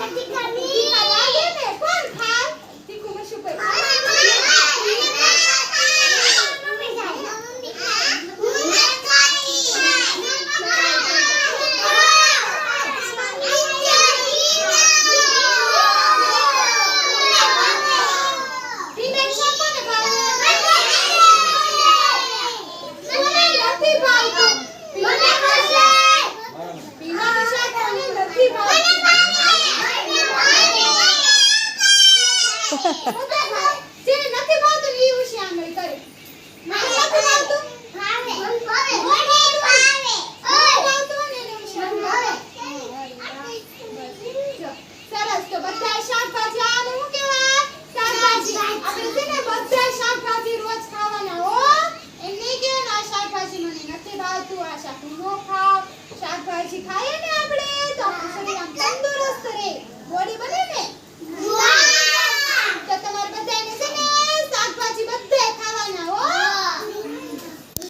ठिकाणी ને સરસ તો બધા શાકભાજી આવે કહેવાય શાકભાજી ને બધા શાકભાજી રોજ ખાવાના હો. એમ નહીં કહેવાનું આ શાકભાજી મને નથી ભાવતું, આ શાક હું ન ખાવ. શાકભાજી ખાઈએ